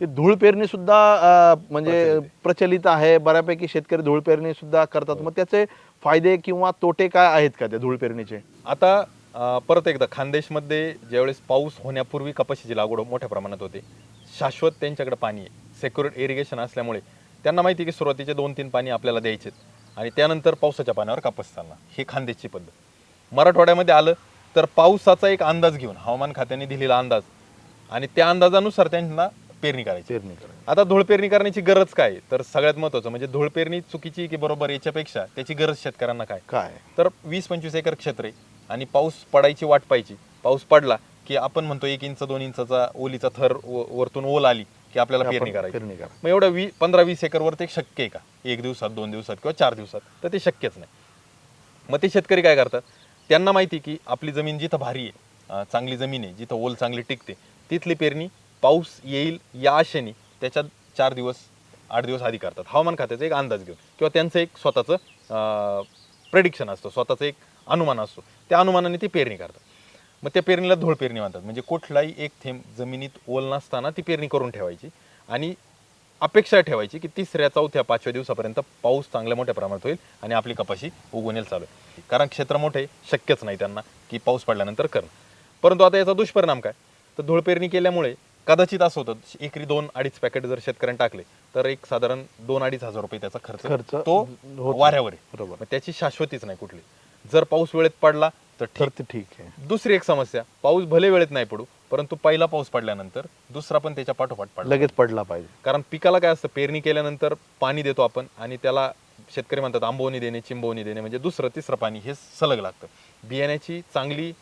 ते धूळ पेरणी सुद्धा म्हणजे प्रचलित आहे. बऱ्यापैकी शेतकरी धूळ पेरणी सुद्धा करतात. हो. मग त्याचे फायदे किंवा तोटे काय आहेत का त्या धूळ पेरणीचे? आता परत एकदा खानदेशमध्ये ज्यावेळेस पाऊस होण्यापूर्वी कपाशीची लागवड मोठ्या प्रमाणात होते शाश्वत त्यांच्याकडे पाणी आहे. सेक्युरेट इरिगेशन असल्यामुळे त्यांना माहिती आहे की सुरुवातीचे दोन तीन पाणी आपल्याला द्यायचेत आणि त्यानंतर पावसाच्या पाण्यावर कापूस चालणार ही खानदेशची पद्धत. मराठवाड्यामध्ये आलं तर पावसाचा एक अंदाज घेऊन हवामान खात्याने दिलेला अंदाज आणि त्या अंदाजानुसार त्यांना पेरणी करायची. पेरणी करायची. आता धूळ पेरणी करण्याची गरज काय? तर सगळ्यात महत्वाचं म्हणजे धूळ पेरणी चुकीची की बरोबर याच्यापेक्षा त्याची गरज शेतकऱ्यांना काय? काय? तर वीस पंचवीस एकर क्षेत्र आहे आणि पाऊस पडायची वाट पाहिजे पाऊस पडला की आपण म्हणतो एक इंच दोन इंचाचा ओलीचा थर व- वरतून ओल आली की आपल्याला पेरणी करायची. पेरणी करा मग एवढं वी पंधरा वीस एकरवर ते शक्य आहे का? एक दिवसात दोन दिवसात किंवा चार दिवसात. तर ते शक्यच नाही. मग ते शेतकरी काय करतात? त्यांना माहिती की आपली जमीन जिथं भारी आहे अं, चांगली जमीन आहे जिथं ओल चांगली टिकते तिथली पेरणी पाऊस येईल या आशेने त्याच्यात चार दिवस आठ दिवस आधी करतात. हवामान खात्याचा एक अंदाज घेऊन. किंवा त्यांचं एक स्वतःचं प्रेडिक्शन असतं. स्वतःचं एक अनुमान असतो. त्या अनुमानाने ती पेरणी करतात. मग त्या पेरणीला धूळ पेरणी म्हणतात. म्हणजे कुठलाही एक थेंब जमिनीत ओल नसताना ती पेरणी करून ठेवायची. आणि अपेक्षा ठेवायची की तिसऱ्या चौथ्या पाचव्या दिवसापर्यंत पाऊस चांगल्या मोठ्या प्रमाणात होईल आणि आपली कपाशी उगवून येईल चालू आहे. कारण क्षेत्र मोठे शक्यच नाही त्यांना की पाऊस पडल्यानंतर करणं. परंतु आता याचा दुष्परिणाम काय? तर धूळ पेरणी केल्यामुळे कदाचित असं होतं एकरी दोन अडीच पॅकेट जर शेतकऱ्यांनी टाकले तर एक साधारण दोन अडीच हजार रुपये त्याचा खर्च खर्च तो होतो. वाऱ्यावर आहे. बरोबर. मग त्याची शाश्वतीच नाही कुठली. जर पाऊस वेळेत पडला तर तर ठीक ते ठीक आहे. दुसरी एक समस्या पाऊस भले वेळेत नाही पडू परंतु पहिला पाऊस पडल्यानंतर दुसरा पण त्याच्या पाठोपाठ पडला. लगेच पडला पाहिजे. कारण पिकाला काय असतं पेरणी केल्यानंतर पाणी देतो आपण आणि त्याला शेतकरी म्हणतात आंबवणी देणे चिंबवणी देणे म्हणजे दुसरं तिसरं पाणी हे सलग लागतं. बियाण्याची चांगली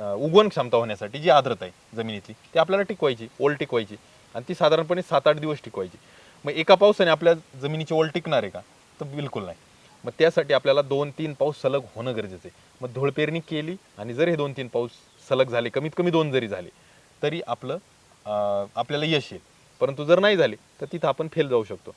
उगवण क्षमता होण्यासाठी जी आर्द्रता आहे जमिनीतली ती आपल्याला टिकवायची ओल टिकवायची. आणि ती साधारणपणे सात आठ दिवस टिकवायची. मग एका पावसाने आपल्या जमिनीची ओल टिकणार आहे का? तर बिलकुल नाही. मग त्यासाठी आपल्याला दोन तीन पाऊस सलग होणं गरजेचं आहे. मग धूळ पेरणी केली आणि जर हे दोन तीन पाऊस सलग झाले कमीत कमी दोन जरी झाले तरी आपलं आपल्याला यश येईल. परंतु जर नाही झाले तर तिथं आपण फेल जाऊ शकतो.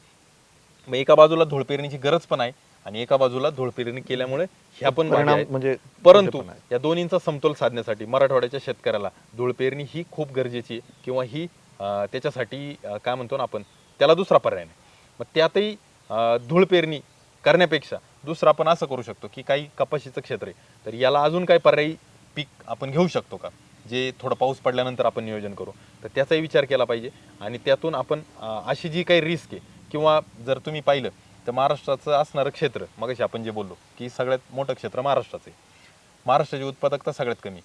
मग एका बाजूला धूळ पेरणीची गरज पण आहे. आणि एका बाजूला धूळ पेरणी केल्यामुळे ह्या पण परिणाम आहेत. म्हणजे परंतु पण. या दोन्हींचा समतोल साधण्यासाठी मराठवाड्याच्या शेतकऱ्याला धूळ पेरणी ही खूप गरजेची आहे किंवा ही अं, त्याच्यासाठी अं, काय म्हणतो ना आपण त्याला दुसरा पर्याय नाही मग त्यातही अं, धूळ पेरणी करण्यापेक्षा दुसरं आपण असं करू शकतो की काही कपाशीचं क्षेत्र आहे तर याला अजून काही पर्यायी पीक आपण घेऊ शकतो का जे थोडं पाऊस पडल्यानंतर आपण नियोजन करू तर त्याचाही विचार केला पाहिजे आणि त्यातून आपण अं, अशी जी काही रिस्क आहे किंवा जर तुम्ही पाहिलं तर महाराष्ट्राचं असणारं क्षेत्र मगाशी आपण जे बोललो की सगळ्यात मोठं क्षेत्र महाराष्ट्राचं आहे. महाराष्ट्राची उत्पादकता सगळ्यात कमी.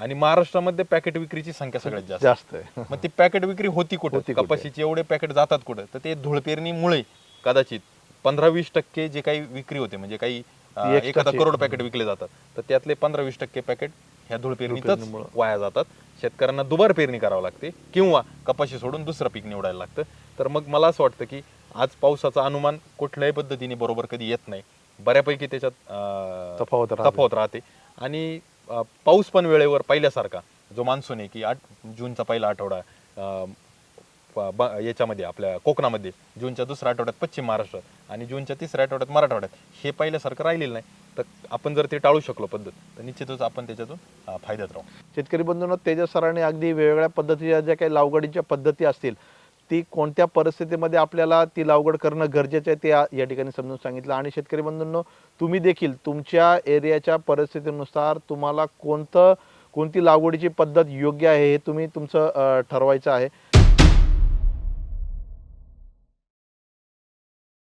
आणि महाराष्ट्रामध्ये पॅकेट विक्रीची संख्या सगळ्यात जास्त जास्त आहे. मग ती पॅकेट विक्री होती कुठं? होती कुठे? कपाशीचे एवढे पॅकेट जातात कुठं? तर ते धूळ पेरणीमुळे कदाचित पंधरा वीस टक्के जे काही विक्री होते म्हणजे काही अं, ती extra एखादा ची- करोड पॅकेट विकले जातात. तर त्यातले पंधरा वीस टक्के पॅकेट ह्या धूळ पेरणीतच पेरणीमुळं. वाया जातात. शेतकऱ्यांना दुबार पेरणी करावं लागते किंवा कपाशी सोडून दुसरं पीक निवडायला लागतं. तर मग मला असं वाटतं की आज पावसाचा अनुमान कुठल्याही पद्धतीने बरोबर कधी येत नाही. बऱ्यापैकी त्याच्यात तफावत राहते. तफावत राहते. आणि पाऊस पण वेळेवर पहिल्यासारखा जो मान्सून आहे की आठ जूनचा पहिला आठवडा याच्यामध्ये आपल्या कोकणामध्ये जूनच्या दुसऱ्या आठवड्यात पश्चिम महाराष्ट्रात आणि जूनच्या तिसऱ्या आठवड्यात मराठवाड्यात हे पहिल्यासारखं राहिलेलं नाही. तर आपण जर ते टाळू शकलो पद्धत तर निश्चितच आपण त्याच्यातून फायद्यात राहू. शेतकरी बंधूंनो तेजस सरांनी अगदी वेगवेगळ्या पद्धतीच्या ज्या काही लागवडीच्या पद्धती असतील ती कोणत्या परिस्थितीमध्ये आपल्याला ती लागवड करणं गरजेचं आहे ते या ठिकाणी समजून सांगितलं. आणि शेतकरी बंधूंनो तुम्ही देखील तुमच्या एरियाच्या परिस्थितीनुसार तुम्हाला कोणतं कोणती लागवडीची पद्धत योग्य आहे हे तुम्ही तुमचं ठरवायचं आहे.